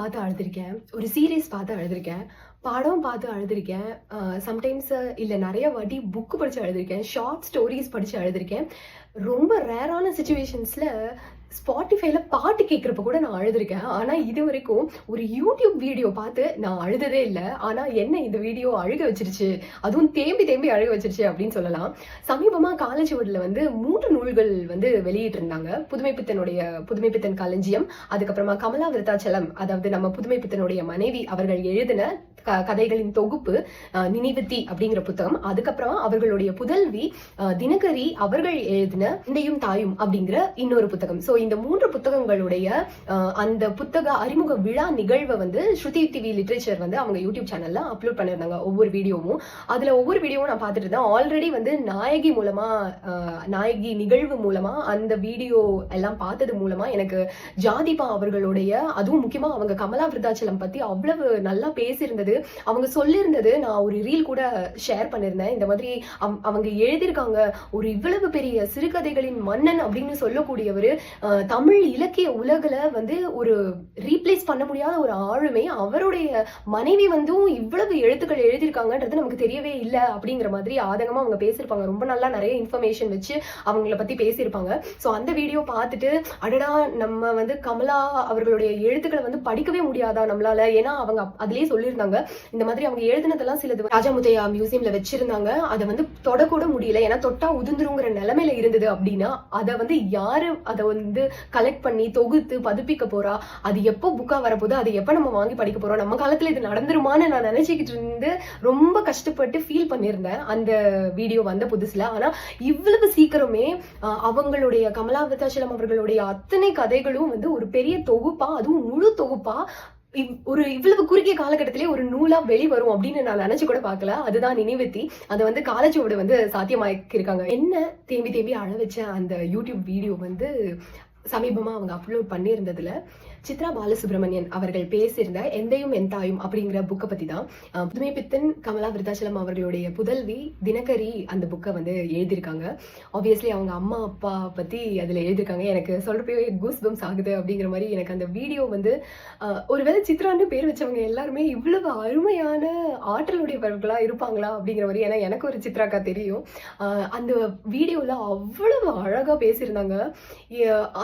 பார்த்து அழுதுருக்கேன். ஒரு சீரீஸ் பார்த்து அழுதுருக்கேன். படம் பார்த்து அழுதுருக்கேன். சம்டைம்ஸ் இல்லை நிறைய வாட்டி புக்கு படித்து அழுதுருக்கேன். ஷார்ட் ஸ்டோரிஸ் படித்து அழுதுருக்கேன். ரொம்ப ரேரான சுச்சுவேஷன்ஸில் ஸ்பாட்டிஃபைல பாட்டு கேட்குறப்ப கூட நான் அழுதுருக்கேன். ஆனால் இது வரைக்கும் ஒரு யூடியூப் வீடியோ பார்த்து நான் அழுததே இல்லை. ஆனால் என்ன இந்த வீடியோ அழுக வச்சிருச்சு? அதுவும் தேம்பி தேம்பி அழுக வச்சிருச்சு அப்படின்னு சொல்லலாம். சமீபமாக காலேஜ் காலேஜ்வுட்ல வந்து மூன்று நூல்கள் வந்து வெளியிட்டிருந்தாங்க. புதுமை பித்தனுடைய புதுமை பித்தன் களஞ்சியம் அதுக்கப்புறமா கமலா விருத்தாச்சலம் அதாவது நம்ம புதுமை பித்தனுடைய மனைவி அவர்கள் எழுதின க கதைகளின் தொகுப்பு அஹ், நினைவுத்தி அப்படிங்கிற புத்தகம் அதுக்கப்புறமா அவர்களுடைய புதல்வி தினகரி அவர்கள் எழுதின இந்தையும் தாயும் அப்படிங்கிற இன்னொரு புத்தகம். ஸோ இந்த மூன்று புத்தகங்களுடைய அந்த புத்தக அறிமுக விழா நிகழ்வை வந்து ஸ்ருதி டிவி லிட்ரேச்சர் வந்து அவங்க யூடியூப் சேனல்ல அப்லோட் பண்ணியிருந்தாங்க ஒவ்வொரு வீடியோவும். அதுல ஒவ்வொரு வீடியோவும் நான் பார்த்துட்டு இருந்தேன். ஆல்ரெடி வந்து நாயகி மூலமா நாயகி நிகழ்வு மூலமா அந்த வீடியோ எல்லாம் பார்த்தது மூலமா எனக்கு ஜாதிபா அவர்களுடைய அதுவும் முக்கியமா அவங்க கமலா விருதாச்சலம் பத்தி அவ்வளவு நல்லா பேசியிருந்தது. அவங்க சொல்லியிருந்தது நான் ஒரு ரீல் கூட ஷேர் பண்ணியிருந்தேன். இந்த மாதிரி அவங்க எழுதியிருக்காங்க. ஒரு இவ்வளவு பெரிய சிறுகதைகளின் மன்னன் அப்படின்னு சொல்லக்கூடியவர் தமிழ் இலக்கிய உலகில் வந்து ஒரு ரீப்ளேஸ் பண்ண முடியாத ஒரு ஆளுமை அவருடைய மனைவி வந்து இவ்வளவு எழுத்துக்கள் எழுதியிருக்காங்கன்றது நமக்கு தெரியவே இல்லை அப்படிங்கிற மாதிரி ஆதகமாக அவங்க பேசியிருப்பாங்க. ரொம்ப நல்லா நிறைய இன்ஃபர்மேஷன் வச்சு அவங்கள பற்றி பேசியிருப்பாங்க. ஸோ அந்த வீடியோ பார்த்துட்டு அடடா நம்ம வந்து கமலா அவர்களுடைய எழுத்துக்களை வந்து படிக்கவே முடியாதா நம்மளால? ஏன்னா அவங்க அப்- சொல்லியிருந்தாங்க. இந்த மாதிரி அவங்க எழுதினதெல்லாம் சிலது ராஜாமுத்தையா மியூசியம்ல வச்சிருந்தாங்க. அதை வந்து தொடக்கூட முடியல. ஏன்னா தொட்டா உதிர்ந்துருங்கிற நிலைமையில இருந்தது அப்படின்னா அதை வந்து யாரு அதை வந்து கலெக்ட் பண்ணி தொகுத்து பதிப்பிக்க போறா. அது எப்போ புக்காக வரப்போகுது அதை எப்போ நம்ம வாங்கி படிக்க போறோம்? நம்ம காலத்தில் இது நடந்துருமான்னு நான் நினச்சிக்கிட்டு இருந்து ரொம்ப கஷ்டப்பட்டு ஃபீல் பண்ணியிருந்தேன் அந்த வீடியோ வந்த புதுசில். ஆனால் இவ்வளவு சீக்கிரமே அவங்களுடைய கமலா அவர்களுடைய அத்தனை கதைகளும் வந்து ஒரு பெரிய தொகுப்பா அதுவும் முழு தொகுப்பா இவ்- ஒரு இவ்வளவு குறுகிய காலகட்டத்திலே ஒரு நூலா வெளிவரும் அப்படின்னு நான் நினைச்சு கூட பார்க்கல. அதுதான் நினைவத்தி. அதை வந்து காலேஜோட வந்து சாத்தியமாக்கியிருக்காங்க. என்ன தேம்பி தேம்பி அழ வச்ச அந்த யூடியூப் வீடியோ வந்து சமீபமாக அவங்க அப்லோட் பண்ணியிருந்ததில் சித்ரா பாலசுப்ரமணியன் அவர்கள் பேசியிருந்த எந்தையும் எந்தாயும் அப்படிங்கிற புக்கை பற்றி தான் புதுமை பித்தன் கமலா விருத்தாச்சலம் அவர்களுடைய புதல்வி தினகரி அந்த புக்கை வந்து எழுதியிருக்காங்க. ஆப்வியஸ்லி அவங்க அம்மா அப்பா பற்றி அதில் எழுதியிருக்காங்க. எனக்கு சொல்கிறப்பவே கூஸ் பம்ஸ் ஆகுது அப்படிங்கிற மாதிரி எனக்கு அந்த வீடியோ வந்து ஒருவேளை சித்ரான்னு பேர் வச்சவங்க எல்லாருமே இவ்வளவு அருமையான ஆற்றலுடையவர்களாக இருப்பாங்களா அப்படிங்கிற மாதிரி ஏன்னா எனக்கு ஒரு சித்ராக்கா தெரியும். அந்த வீடியோவில் அவ்வளவு அழகாக பேசியிருந்தாங்க.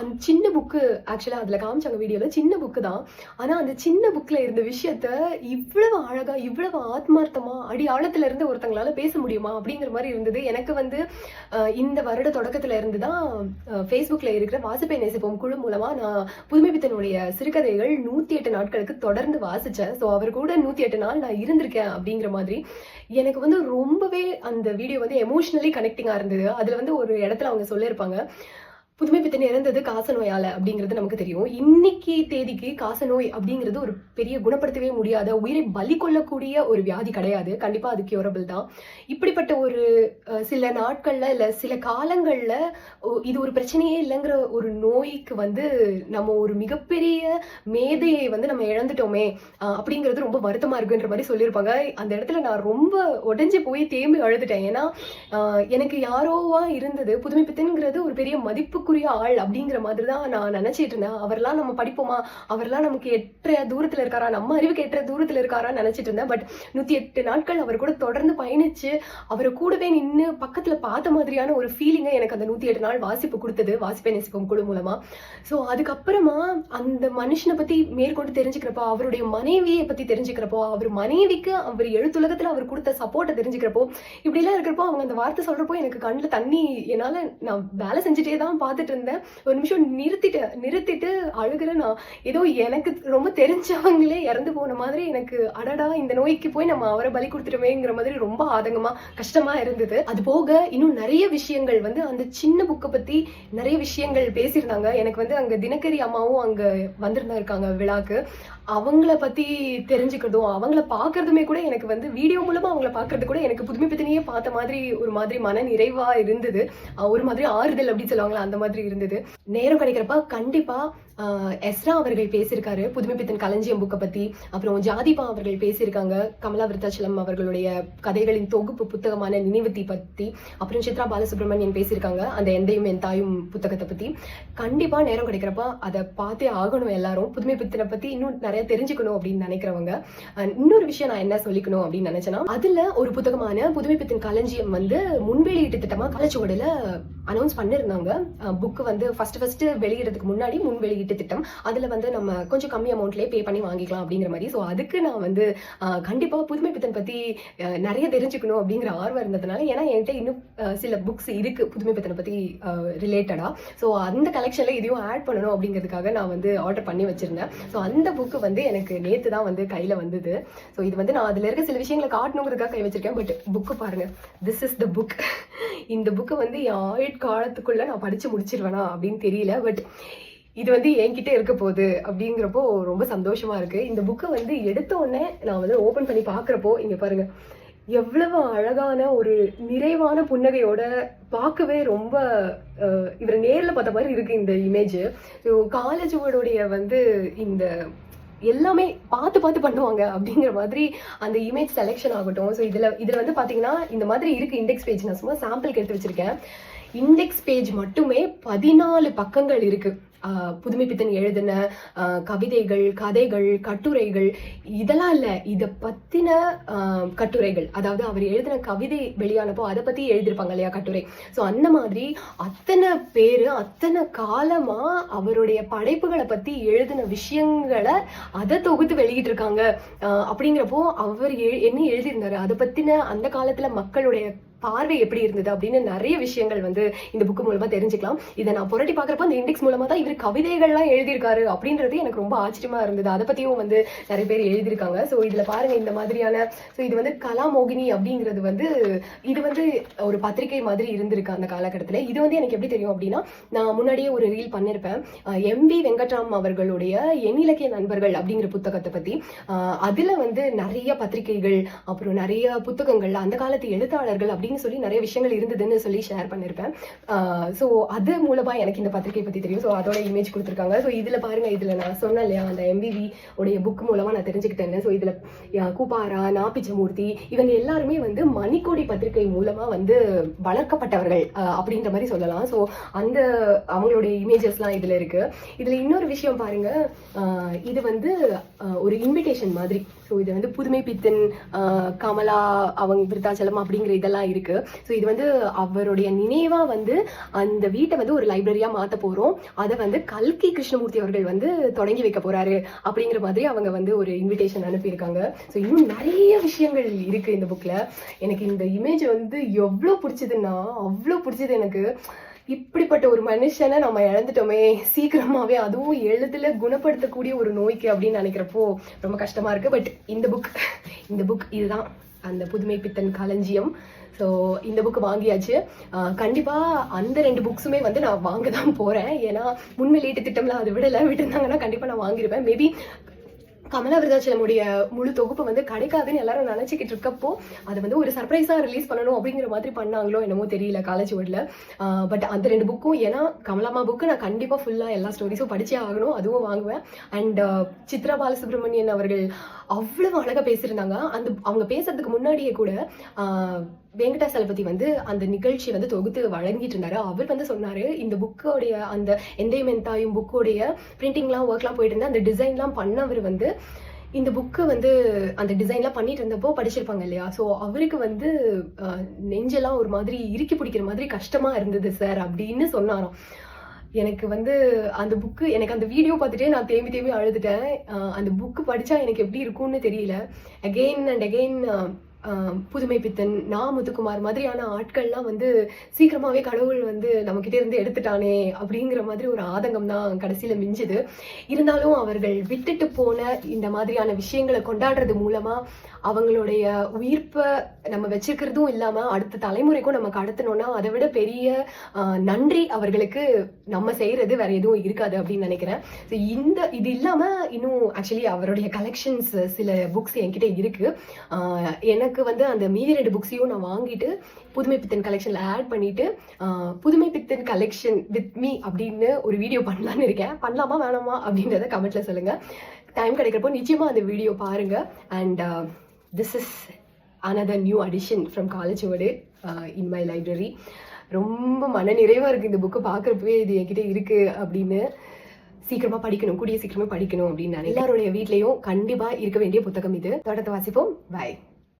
அந்த சின்ன புக்கு ஆக்சுவலாக அதில் காமிச்சாங்க வீடியோவில் சின்ன புக்கு தான். ஆனால் அந்த சின்ன புக்கில் இருந்த விஷயத்த இவ்வளவு அழகாக இவ்வளவு ஆத்மார்த்தமாக அடி ஆழத்தில் இருந்து ஒருத்தங்களால பேச முடியுமா அப்படிங்கிற மாதிரி இருந்தது. எனக்கு வந்து இந்த வருட தொடக்கத்தில் இருந்து தான் ஃபேஸ்புக்கில் இருக்கிற வாசிப்பை நேசிப்போம் குழு மூலமாக நான் புதுமைபித்தனுடைய சிறுகதைகள் நூற்றி எட்டு நாட்களுக்கு தொடர்ந்து வாசித்தேன் ஸோ அவர் கூட நூற்றி எட்டு நாள் நான் இருந்திருக்கேன் அப்படிங்கிற மாதிரி. எனக்கு வந்து ரொம்பவே அந்த வீடியோ வந்து எமோஷ்னலி கனெக்டிங்காக இருந்தது. அதில் வந்து ஒரு இடத்துல அவங்க சொல்லியிருப்பாங்க புதுமை பித்தன் இறந்தது காசநோயால அப்படிங்கிறது நமக்கு தெரியும். இன்னைக்கு தேதிக்கு காசநோய் அப்படிங்கிறது ஒரு பெரிய குணப்படுத்தவே முடியாத உயிரை பலி கொள்ளக்கூடிய ஒரு வியாதி கிடையாது. கண்டிப்பா அது கியூரபிள் தான். இப்படிப்பட்ட ஒரு சில நாட்கள்ல இல்ல சில காலங்கள்ல இது ஒரு பிரச்சனையே இல்லைங்கிற ஒரு நோய்க்கு வந்து நம்ம ஒரு மிகப்பெரிய மேதையை வந்து நம்ம இழந்துட்டோமே அப்படிங்கிறது ரொம்ப வருத்தமா இருக்குன்ற மாதிரி சொல்லியிருப்பாங்க. அந்த இடத்துல நான் ரொம்ப உடஞ்சி போய் தேம்பி அழுதுட்டேன். ஏன்னா எனக்கு யாரோவா இருந்தது புதுமைப்பித்தனங்கிறது ஒரு பெரிய மதிப்பு மதிப்புக்குரிய ஆள் அப்படிங்கிற மாதிரி தான் நான் நினைச்சிட்டு இருந்தேன். அவர்லாம் நம்ம படிப்போமா? அவர்லாம் நமக்கு எட்ட தூரத்தில் இருக்காரா? நம்ம அறிவுக்கு எட்ட தூரத்தில் இருக்காரா நினைச்சிட்டு இருந்தேன். பட் நூற்றி எட்டு நாட்கள் அவர் கூட தொடர்ந்து பயணிச்சு அவரை கூடவே நின்று பக்கத்தில் பார்த்த மாதிரியான ஒரு ஃபீலிங்கை எனக்கு அந்த நூற்றி எட்டு நாள் வாசிப்பு கொடுத்தது. வாசிப்பை நேசிப்போம் குழு மூலமாக ஸோ அதுக்கப்புறமா அந்த மனுஷனை பற்றி மேற்கொண்டு தெரிஞ்சுக்கிறப்போ அவருடைய மனைவியை பற்றி தெரிஞ்சுக்கிறப்போ அவர் மனைவிக்கு அவர் எழுத்துலகத்தில் அவர் கொடுத்த சப்போர்ட்டை தெரிஞ்சுக்கிறப்போ இப்படிலாம் இருக்கிறப்போ அவங்க அந்த வார்த்தை சொல்கிறப்போ எனக்கு கண்ணில் தண்ணி என்னால் நான் வேலை செஞ்சுட்டே தான் பார்த்துட்டு இருந்தேன் ஒரு நிமிஷம் நிறுத்திட்டு நிறுத்திட்டு அழுகிற நான். ஏதோ எனக்கு ரொம்ப தெரிஞ்சவங்களே இறந்து போன மாதிரி எனக்கு அடடா இந்த நோய்க்கு போய் நம்ம அவரை பலி கொடுத்துட்டோமேங்கிற மாதிரி ரொம்ப ஆதங்கமா கஷ்டமா இருந்தது. அது போக இன்னும் நிறைய விஷயங்கள் வந்து அந்த சின்ன புக்கை பத்தி நிறைய விஷயங்கள் பேசியிருந்தாங்க. எனக்கு வந்து அங்க தினக்கரி அம்மாவும் அங்க வந்திருந்தா இருக்காங்க விழாக்கு. அவங்கள பத்தி தெரிஞ்சுக்கிறதும் அவங்கள பாக்குறதுமே கூட எனக்கு வந்து வீடியோ மூலமா அவங்கள பாக்குறது கூட எனக்கு புதுமை பித்தனையே பார்த்த மாதிரி ஒரு மாதிரி மன நிறைவா இருந்தது. ஒரு மாதிரி ஆறுதல் அப்படின்னு சொல்லுவாங்களா அந்த மாதிரி இருந்தது. நேரம் கிடைக்கிறப்ப கண்டிப்பா எஸ்ரா அவர்கள் பேசியிருக்காரு. புதுமைப்பித்தன் களஞ்சியம் புக்கை பத்தி அப்புறம் ஜாதிபா அவர்கள் பேசியிருக்காங்க. கமலா விருத்தாச்சலம் அவர்களுடைய கதைகளின் தொகுப்பு புத்தகமான நினைவுத்தி பத்தி அப்புறம் சித்ரா பாலசுப்ரமணியன் பேசியிருக்காங்க. அந்த எந்தையும் என் தாயும் புத்தகத்தை பத்தி. கண்டிப்பா நேரம் கிடைக்கிறப்ப அதை பார்த்தே ஆகணும் எல்லாரும். புதுமை பித்தனை பத்தி இன்னும் நிறைய தெரிஞ்சுக்கணும் அப்படின்னு நினைக்கிறவங்க. இன்னொரு விஷயம் நான் என்ன சொல்லிக்கணும் அப்படின்னு நினைச்சேன்னா அதுல ஒரு புத்தகமான புதுமைப்பித்தன் களஞ்சியம் வந்து முன்வெளியீட்டு திட்டமா காலச்சுவடில அனௌன்ஸ் பண்ணிருந்தாங்க புக் வந்து ஃபர்ஸ்ட் ஃபர்ஸ்ட் வெளியிடறதுக்கு முன்னாடி முன்வெளியீட்டு வீட்டு திட்டம் அதில் வந்து நம்ம கொஞ்சம் கம்மி அமௌண்ட்லேயே பே பண்ணி வாங்கிக்கலாம் அப்படிங்கிற மாதிரி. ஸோ அதுக்கு நான் வந்து கண்டிப்பாக புதுமை பித்தன் பற்றி நிறைய தெரிஞ்சுக்கணும் அப்படிங்கிற ஆர்வம் இருந்ததுனால ஏன்னா என்கிட்ட இன்னும் சில புக்ஸ் இருக்குது புதுமை பித்தனை பற்றி ரிலேட்டடாக ஸோ அந்த கலெக்ஷனில் இதையும் ஆட் பண்ணணும் அப்படிங்கிறதுக்காக நான் வந்து ஆர்டர் பண்ணி வச்சுருந்தேன். ஸோ அந்த புக்கு வந்து எனக்கு நேற்று தான் வந்து கையில் வந்தது. ஸோ இது வந்து நான் அதில் இருக்க சில விஷயங்களை காட்டணுங்கிறதுக்காக கை வச்சிருக்கேன். பட் புக்கு பாருங்கள் திஸ் இஸ் த புக் இந்த புக்கை வந்து என் ஆயுட்காலத்துக்குள்ள நான் படித்து முடிச்சிருவேனா அப்படின்னு தெரியல. பட் இது வந்து என்கிட்ட இருக்க போகுது அப்படிங்கிறப்போ ரொம்ப சந்தோஷமா இருக்கு. இந்த புக்கை வந்து எடுத்த உடனே நான் வந்து ஓபன் பண்ணி பார்க்குறப்போ இங்க பாருங்க எவ்வளவு அழகான ஒரு நிறைவான புன்னகையோட பார்க்கவே ரொம்ப இவரை நேரில் பார்த்த மாதிரி இருக்கு இந்த இமேஜ் காலேஜோடைய வந்து இந்த எல்லாமே பார்த்து பார்த்து பண்ணுவாங்க அப்படிங்கிற மாதிரி அந்த இமேஜ் செலெக்ஷன் ஆகட்டும். ஸோ இதில் இதில் வந்து பார்த்தீங்கன்னா இந்த மாதிரி இருக்கு இண்டெக்ஸ் பேஜ் நான் சும்மா சாம்பிளுக்கு எடுத்து வச்சிருக்கேன். இண்டெக்ஸ் பேஜ் மட்டுமே பதினாலு பக்கங்கள் இருக்கு. புதுமைப்பித்தன் எழுதின கவிதைகள் கதைகள் கட்டுரைகள் இதெல்லாம் இல்லை. இதை பற்றின கட்டுரைகள். அதாவது அவர் எழுதின கவிதை வெளியானப்போ அதை பற்றி எழுதியிருப்பாங்க இல்லையா கட்டுரை. ஸோ அந்த மாதிரி அத்தனை பேர் அத்தனை காலமாக அவருடைய படைப்புகளை பற்றி எழுதின விஷயங்களை அதை தொகுத்து வெளியிட்டிருக்காங்க. அப்படிங்கிறப்போ அவர் எ என்ன எழுதியிருந்தாரு? அதை பற்றின அந்த காலத்தில் மக்களுடைய பார்வை எப்படி இருந்தது அப்படின்னு நிறைய விஷயங்கள் வந்து இந்த புக்கு மூலமா தெரிஞ்சுக்கலாம். இதை நான் புரட்டி பாக்குறப்ப அந்த இண்டெக்ஸ் மூலமா தான் இவர் கவிதைகள்லாம் எழுதியிருக்காரு அப்படின்றது எனக்கு ரொம்ப ஆச்சரியமா இருந்தது. அதை பத்தியும் வந்து நிறைய பேர் எழுதியிருக்காங்க. ஸோ இதுல பாருங்க இந்த மாதிரியான ஸோ இது வந்து கலாமோகினி அப்படிங்கிறது வந்து இது வந்து ஒரு பத்திரிகை மாதிரி இருந்திருக்கு அந்த காலகட்டத்தில். இது வந்து எனக்கு எப்படி தெரியும் அப்படின்னா நான் முன்னாடியே ஒரு ரீல் பண்ணியிருப்பேன் எம் வி வெங்கட்ராம் அவர்களுடைய எண்ணிலக்கிய நண்பர்கள் அப்படிங்கிற புத்தகத்தை பத்தி. அதில் அதுல வந்து நிறைய பத்திரிகைகள் அப்புறம் நிறைய புத்தகங்கள் அந்த காலத்து எழுத்தாளர்கள் அப்படின்னு சொல்லி நிறைய விஷயங்கள் இருந்ததுன்னு சொல்லி ஷேர் பண்ணியிருப்பேன் ஸோ அது மூலமாக எனக்கு இந்த பத்திரிகை பத்தி தெரியும். ஸோ அதோட இமேஜ் கொடுத்துருக்காங்க. ஸோ இதில் பாருங்க இதில் நான் சொன்னேன் இல்லையா அந்த எம்பிவி உடைய புக் மூலமாக நான் தெரிஞ்சுக்கிட்டேன் ஸோ இதில் கூப்பாரா நாப்பிச்சமூர்த்தி இவங்க எல்லாருமே வந்து மணிக்கோடி பத்திரிகை மூலமாக வந்து வளர்க்கப்பட்டவர்கள் அப்படின்ற மாதிரி சொல்லலாம். ஸோ அந்த அவங்களுடைய இமேஜஸ்லாம் இதில் இருக்கு. இதில் இன்னொரு விஷயம் பாருங்க இது வந்து ஒரு இன்விடேஷன் மாதிரி. ஸோ இது வந்து புதுமை பித்தன் கமலா அவங்க விருத்தாச்சலம் அப்படிங்கிற இதெல்லாம் இருக்குது ஸோ இது வந்து அவருடைய நினைவாக வந்து அந்த வீட்டை வந்து ஒரு லைப்ரரியாக மாற்ற போகிறோம் அதை வந்து கல்கி கிருஷ்ணமூர்த்தி அவர்கள் வந்து தொடங்கி வைக்க போகிறாரு அப்படிங்கிற மாதிரி அவங்க வந்து ஒரு இன்விடேஷன் அனுப்பியிருக்காங்க. ஸோ இன்னும் நிறைய விஷயங்கள் இருக்குது இந்த புக்கில் எனக்கு இந்த இமேஜ் வந்து எவ்வளோ பிடிச்சதுன்னா அவ்வளோ பிடிச்சது எனக்கு. இப்படிப்பட்ட ஒரு மனுஷனை நம்ம இழந்துட்டோமே. சீக்கிரமாகவே அதுவும் எழுதுல குணப்படுத்தக்கூடிய ஒரு நோய்க்கு அப்படின்னு நினைக்கிறப்போ ரொம்ப கஷ்டமாக இருக்குது பட் இந்த புக் இந்த புக் இதுதான். அந்த புதுமை பித்தன் களஞ்சியம். ஸோ இந்த புக் வாங்கியாச்சு. கண்டிப்பாக அந்த ரெண்டு புக்ஸுமே வந்து நான் வாங்க தான் போகிறேன் ஏன்னா முன் வெளியீட்டு திட்டம்ல அதை விடல. விட்டுருந்தாங்கன்னா கண்டிப்பாக நான் வாங்கியிருப்பேன் மேபி கமலா விருதாச்சலமுடைய முழு தொகுப்பு வந்து கிடைக்காதுன்னு எல்லாரும் நினைச்சுக்கிட்டு இருக்கப்போ அதை வந்து ஒரு சர்ப்ரைஸாக ரிலீஸ் பண்ணணும் அப்படிங்கிற மாதிரி பண்ணாங்களோ என்னமோ தெரியல காலேஜ் ஓடில் பட் அந்த ரெண்டு புக்கும் ஏன்னா கமலாமா புக்கு நான் கண்டிப்பாக ஃபுல்லாக எல்லா ஸ்டோரிஸும் படிச்சே ஆகணும் அதுவும் வாங்குவேன். அண்ட் சித்ரா பாலசுப்ரமணியன் அவர்கள் அவ்வளவு அழகாக பேசியிருந்தாங்க. அந்த அவங்க பேசுறதுக்கு முன்னாடியே கூட வெங்கடாசலபதி வந்து அந்த நிகழ்ச்சி வந்து தொகுத்து வழங்கிட்டு இருந்தாரு அவர் வந்து சொன்னாரு இந்த புக்கோடைய அந்த எந்தையும் எந்தாயும் புக்கோடைய பிரிண்டிங்லாம் ஒர்க்லாம் போயிட்டு இருந்தா அந்த டிசைன்லாம் பண்ணவர் வந்து இந்த புக்கு வந்து அந்த டிசைன்லாம் பண்ணிட்டு இருந்தப்போ படிச்சிருப்பாங்க இல்லையா? ஸோ அவருக்கு வந்து நெஞ்செல்லாம் ஒரு மாதிரி இறுக்கி பிடிக்கிற மாதிரி கஷ்டமா இருந்தது சார் அப்படின்னு சொன்னாராம். எனக்கு வந்து அந்த புக்கு எனக்கு அந்த வீடியோ பார்த்துட்டே நான் தேம்பி தேம்பி அழுதுட்டேன். அந்த புக்கு படித்தா எனக்கு எப்படி இருக்கும்னு தெரியல. அகெயின் அண்ட் அகெயின் புதுமை பித்தன் நா முத்துக்குமார் மாதிரியான ஆட்கள்லாம் வந்து சீக்கிரமாகவே கடவுள் வந்து நம்மக்கிட்டே இருந்து எடுத்துட்டானே அப்படிங்கிற மாதிரி ஒரு ஆதங்கம் தான் கடைசியில் மிஞ்சுது. இருந்தாலும் அவர்கள் விட்டுட்டு போன இந்த மாதிரியான விஷயங்களை கொண்டாடுறது மூலமாக அவங்களுடைய உயிர்ப்பை நம்ம வச்சுக்கிறதும் இல்லாமல் அடுத்த தலைமுறைக்கும் நம்ம கடத்தணும்னா அதை விட பெரிய நன்றி அவர்களுக்கு நம்ம செய்கிறது வேற எதுவும் இருக்காது அப்படின்னு நினைக்கிறேன். ஸோ இந்த இது இல்லாமல் இன்னும் ஆக்சுவலி அவருடைய கலெக்ஷன்ஸ் சில புக்ஸ் என்கிட்ட இருக்குது எனக்கு எனக்கு வந்து அந்த மீதி ரெண்டு புக்ஸையும் நான் வாங்கிட்டு புதுமை பித்தன் கலெக்ஷனில் ஆட் பண்ணிட்டு புதுமை பித்தன் கலெக்ஷன் வித் மீ அப்படின்னு ஒரு வீடியோ பண்ணலான்னு இருக்கேன். பண்ணலாமா வேணாமா அப்படின்றத கமெண்ட்ல சொல்லுங்க. டைம் கிடைக்கிறப்போ நிச்சயமா அந்த வீடியோ பாருங்க. And this is another new edition from college word in my library ரொம்ப மன இருக்குது இந்த புக்கு பார்க்குறப்பவே இது என்கிட்ட இருக்குது அப்படின்னு சீக்கிரமாக படிக்கணும் கூடிய சீக்கிரமாக படிக்கணும் அப்படின்னு எல்லாருடைய வீட்லேயும் கண்டிப்பாக இருக்க வேண்டிய புத்தகம் இது. தொடர்ந்து வாசிப்போம். பாய்